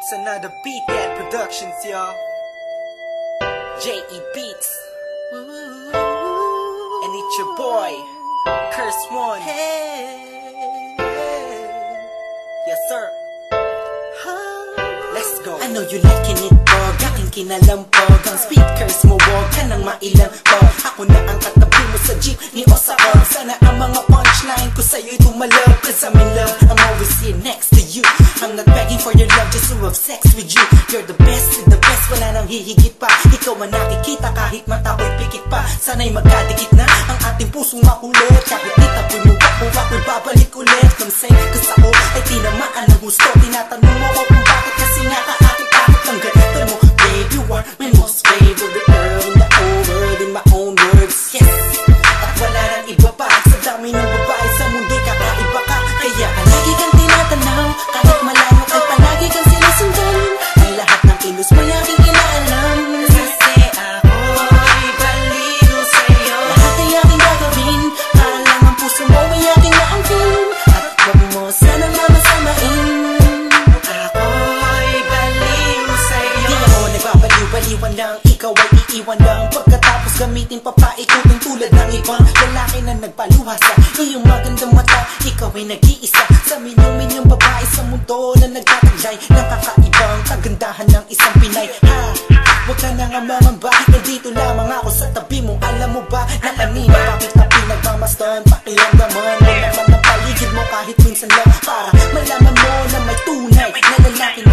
It's another Beat That Productions, y'all. J.E. Beats. And it's your boy, Curse One. Yes, sir. I know you liking it, dog. Aking kinalampog Ang speakers mo, wag ka nang mailang pog Ako na ang katabi mo sa jeep ni Osakog Sana ang mga punchline ko sa'yo'y tumalab Cause I'm in love, I'm always here next to you. I'm not begging for your love, just to have sex with you. You're the best, the best, wala nang hihigit pa. Ikaw ang nakikita kahit mata ko'y pikit pa. Sana'y magkadikit na ang ating pusong makulit. Kahit itapoy mo ako, ako'y babalik ulit. Come say, Ikaw ay iiwan lang. Pagkatapos gamitin papaikutin tulad ng ibang lalaki na nagpaluha sa iyong magandang mata Ikaw ay nag-iisa. Sa milyong-milyong babae sa mundo na nagtataglay ng kakaibang kagandahan ng isang Pinay. Ha! Huwag ka na nga mangamba Nandito lamang ako sa tabi mo. Alam mo ba na kanina Bakit na pinagmamasdan Pakiramdaman mo naman ang paligid mo Kahit minsan lang Para malaman mo na may tunay Na lalaki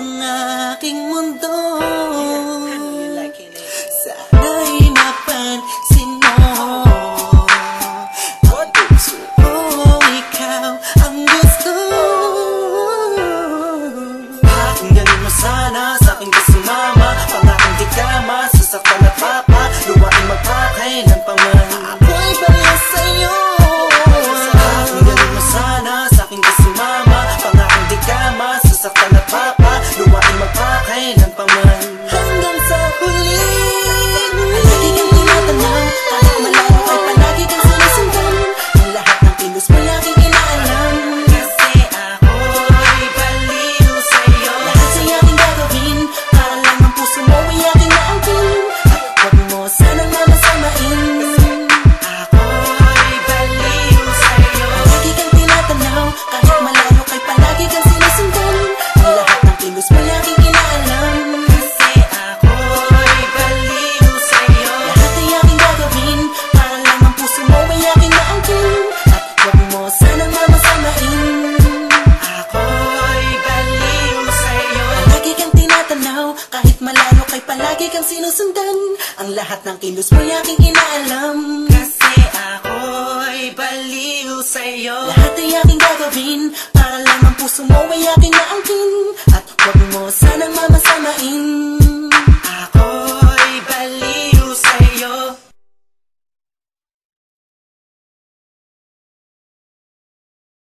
ang aking mundo ng paman plano kay palagi kang sinusundan? Ang lahat ng kilos mo'y aking inaalam Kasi ako'y baliw sa'yo. Lahat ay aking gagawin Para lang ang puso mo ay aking naangkin. At huwag mo sanang mamalaman